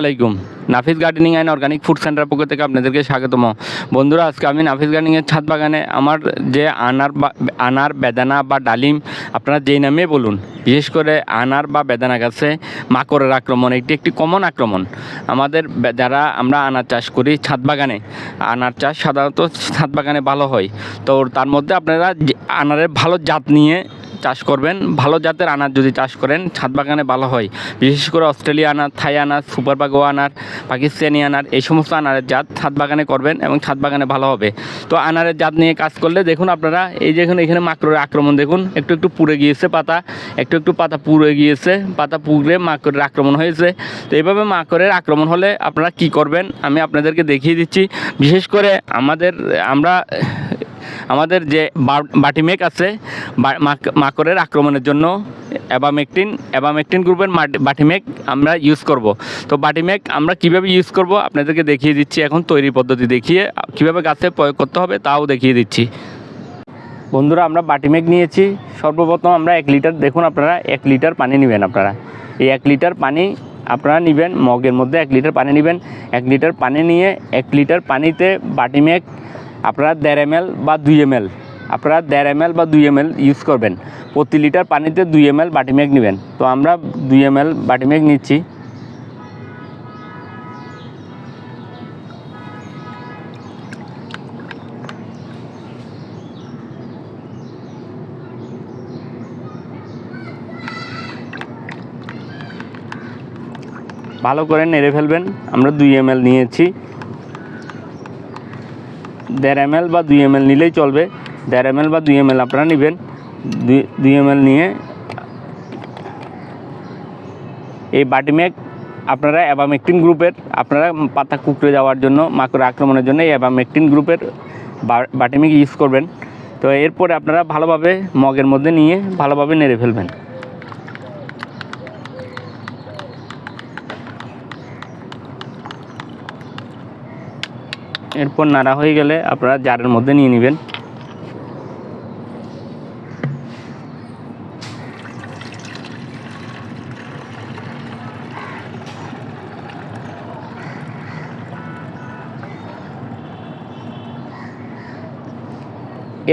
আলাইকুম। Nafis gardening and organic food centre পক্ষ থেকে আপনাদেরকে স্বাগতম। বন্ধুরা, আজকে আমি নাফিস গার্ডেনিংয়ের ছাদ বাগানে আমার যে আনার বা, আনার বেদানা বা ডালিম, আপনারা যেই নামে বলুন, বিশেষ করে আনার বা বেদানা গাছে মাকড়ের আক্রমণ, এটি একটি কমন আক্রমণ। আমাদের যারা আমরা আনার চাষ করি ছাদ বাগানে, আনার চাষ সাধারণত ছাদ বাগানে ভালো হয়। তো তার মধ্যে আপনারা আনারের ভালো জাত নিয়ে চাষ করবেন। ভালো জাতের আনার যদি চাষ করেন, ছাদ বাগানে ভালো হয়। বিশেষ করে অস্ট্রেলিয়া আনার, থাই আনার, সুপার বাগো আনার, পাকিস্তানি আনার, এই সমস্ত আনারের জাত ছাদ বাগানে করবেন এবং ছাদ বাগানে ভালো হবে। তো আনারের জাত নিয়ে কাজ করলে দেখুন আপনারা, এই যে এখানে এখানে মাকড়ের আক্রমণ দেখুন। একটু একটু পুড়ে গিয়েছে পাতা, একটু একটু পাতা পুড়ে গিয়েছে। পাতা পুড়ে মাকড়ের আক্রমণ হয়েছে। তো এইভাবে মাকড়ের আক্রমণ হলে আপনারা কি করবেন, আমি আপনাদেরকে দেখিয়ে দিচ্ছি। বিশেষ করে আমাদের, আমরা আমাদের যে বাটিমেক আছে মাকড়ের আক্রমণের জন্য অ্যাবামেকটিন অ্যাবামেকটিন গ্রুপের বাটিমেক আমরা ইউজ করব। তো বাটিমেক আমরা কীভাবে ইউজ করব আপনাদেরকে দেখিয়ে দিচ্ছি। এখন তৈরি পদ্ধতি দেখিয়ে কীভাবে গাছে প্রয়োগ করতে হবে তাও দেখিয়ে দিচ্ছি। বন্ধুরা, আমরা বাটিমেক নিয়েছি। সর্বপ্রথম আমরা এক লিটার, দেখুন আপনারা, এক লিটার পানি নেবেন আপনারা। এই এক লিটার পানি আপনারা নেবেন, মগের মধ্যে এক লিটার পানি নেবেন। এক লিটার পানি নিয়ে এক লিটার পানিতে বাটিমেক আপনারা দেড় এম বা দুই এম আপনারা দেড় এম বা দুই এম ইউজ করবেন। প্রতি লিটার পানিতে দুই এম বাটিমেক নেবেন। তো আমরা দুই এম বাটিমেক নিচ্ছি। ভালো করে নেড়ে ফেলবেন। আমরা দুই এম নিয়েছি। দেড় এম বা দুই এম নিলেই চলবে। দেড় এম বা দুই এম আপনারা নেবেন। দুই এম নিয়ে এই বাটিমেক আপনারা অ্যাবামেকটিন গ্রুপের, আপনারা পাতা কুকড়ে যাওয়ার জন্য, মাকড় আক্রমণের জন্য এই অ্যাবামেকটিন গ্রুপের বাটিমেক ইউজ করবেন। তো এরপরে আপনারা ভালোভাবে মগের মধ্যে নিয়ে ভালোভাবে নেড়ে ফেলবেন। এরপর নাড়া হয়ে গেলে আপনারা জারের মধ্যে নিয়ে নেবেন।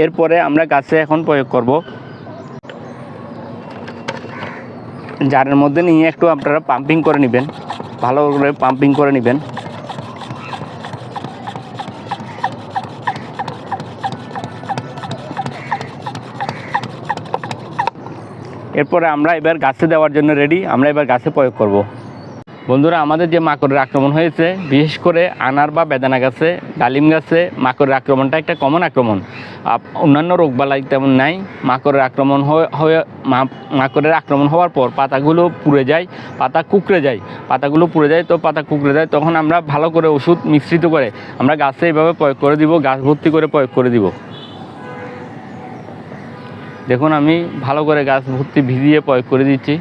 এরপরে আমরা গাছে এখন প্রয়োগ করব। জারের মধ্যে নিয়ে একটু আপনারা পাম্পিং করে নেবেন। ভালো করে পাম্পিং করে নেবেন। এরপরে আমরা এবার গাছে দেওয়ার জন্য রেডি আমরা এবার গাছে প্রয়োগ করব। বন্ধুরা, আমাদের যে মাকড়ের আক্রমণ হয়েছে, বিশেষ করে আনার বা বেদানা গাছে, ডালিম গাছে, মাকড়ের আক্রমণটা একটা কমন আক্রমণ। অন্যান্য রোগবালাই তেমন নাই। মাকড়ের আক্রমণ হয়ে- মাকড়ের আক্রমণ হওয়ার পর পাতাগুলো পুড়ে যায়, পাতা কুকড়ে যায়। পাতাগুলো পুড়ে যায়, তো পাতা কুকড়ে যায়, তখন আমরা ভালো করে ওষুধ মিশ্রিত করে আমরা গাছে এইভাবে প্রয়োগ করে দিব, গাছ ভর্তি করে প্রয়োগ করে দিব। দেখুন, আমি ভালো করে গাছ ভর্তি ভিজিয়ে প্রয়োগ করে দিচ্ছি।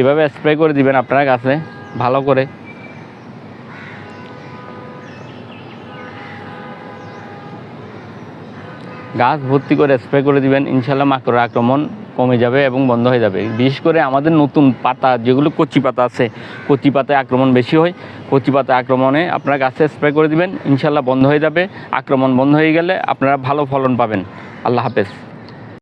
এভাবে স্প্রে করে দিবেন আপনারা গাছে, ভালো করে। গাছ ভর্তি করে স্প্রে করে দিবেন ইনশাল্লাহ মাকড়ের আক্রমণ কমে যাবে এবং বন্ধ হয়ে যাবে। বিশেষ করে আমাদের নতুন পাতা, যেগুলো কচি পাতা আছে, কচি পাতায় আক্রমণ বেশি হয়, কচি পাতা আক্রমণে আপনারা গাছে স্প্রে করে দিবেন ইনশাল্লাহ বন্ধ হয়ে যাবে। আক্রমণ বন্ধ হয়ে গেলে আপনারা ভালো ফলন পাবেন। আল্লাহ হাফেজ।